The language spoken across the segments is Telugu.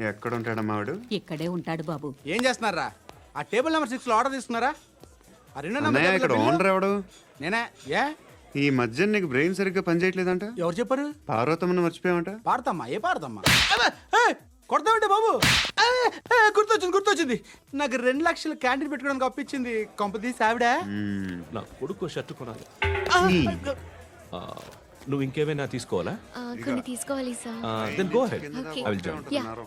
ఎక్కడ ఉంటాడమ్మా వాడు? ఇక్కడే ఉంటాడు బాబు. ఏం చేస్తున్నారా? ఆ టేబుల్ నెంబర్ సిక్స్లో ఆర్డర్ తీసుకున్నారా? ఆ రెండో నెంబర్ అన్నయ్య ఇక్కడ టేబుల్ ఓనర్ ఎవడు? నేనే. ఏ? ఈ మధ్య నీకు బ్రెయిన్ సరిగ్గా పనిచేయట్లేదంట? ఎవరు చెప్పారు? పార్వతమ్మను మర్చిపోయామంట పాడతామ్మా ఏ పాడతామ్మా అబ్బే, ఏ, కొడతామంటే బాబు? ఏ, ఏ, గుర్తొచ్చింది గుర్తొచ్చింది. నాకు రెండు లక్షలు క్యాంటీన్ పెట్టుకోవడానికి అప్పించింది కొంపతీసి ఆవిడ. మ్మ్. నా కొడుకు షర్ట్ కొనాలి. ఆ, నువ్వు ఇంకేమైనా తీసుకోవాలా? ఆ, కొన్ని తీసుకోవాలి సార్. దెన్ గో హెడ్ కింద Okay. ఐ విల్ జాయిన్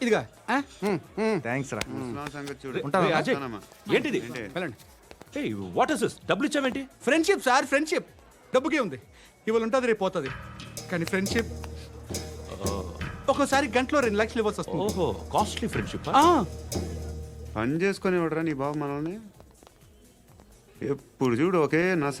ఇదిగా? థ్యాంక్స్ రా? రేయ్, అజయ్. ఏంటిది? ఏంటి? వెళ్ళండి. ఏయ్ వాట్ ఇస్ దిస్ డబ్బులు ఇచ్చావేంటి ఫ్రెండ్షిప్ సార్ ఫ్రెండ్షిప్ డబ్బుకే ఉంది. ఇవాళ ఉంటుంది రేపు పోతుంది. కానీ ఫ్రెండ్షిప్ ఒక్కోసారి గంటలో రెండు లక్షలు ఇవ్వాల్సి వస్తుంది. ఓహో కాస్ట్లీ ఫ్రెండ్షిప్ ఆ, పని చేసుకొని ఇవ్వడరా నీ బాబు మనల్ని? ఎప్పుడు చూడు ఒకే నస.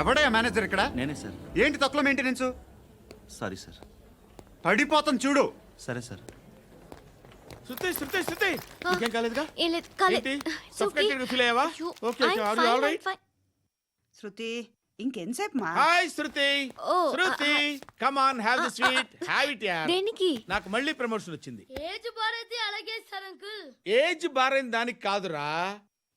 ఎవడయ్యా మేనేజర్ ఇక్కడ? నేనే సార్. ఏంటి తక్కువ మెయింటెనెన్స్? Sorry sir. పడిపోతాం చూడు. సరే సార్. శృతి శృతి శృతి ఇంకేం కాలేదుగా? ఏం లేదు కాలేదు ఏంటి? It's Suffocated గా feel అయ్యావా? అయ్యో, Okay, okay. I'm Are you fine, all I'm right? fine. Shruti ఇంకెంతసేపు మా? Hi Shruti oh, Shruti come on have the sweet have it యార్ దేనికి? నాకు మళ్ళీ ప్రమోషన్ వచ్చింది. ఏజ్ భారతి అలాగే సార్ అంకుల్ ఏజ్ బారైన దానికి కాదురా.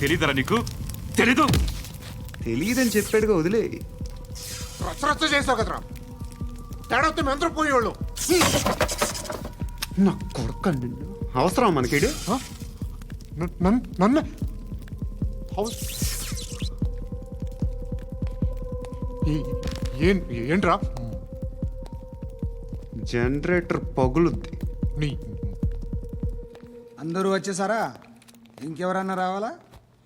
తెలీదరా నీకు? తెలీదు. తెలియదని చెప్పాడుగా వదిలే. రచ్చ రచ్చ చేసావు కదరా. తేడా వస్తే మెంతరం పోయేవాళ్ళు. నా కొడుక నిన్ను. అవసరం మనకిడు నన్ను హౌస్. ఏం ఏంట్రా? జనరేటర్ పగులుద్ది. నీ. అందరూ వచ్చేసారా? ఇంకెవరన్నా రావాలా?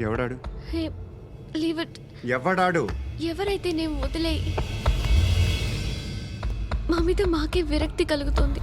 ఎవడాడు? Hey leave it. ఎవడాడు? ఎవరైతే నేను వదిలే మా మీద మాకే విరక్తి కలుగుతుంది.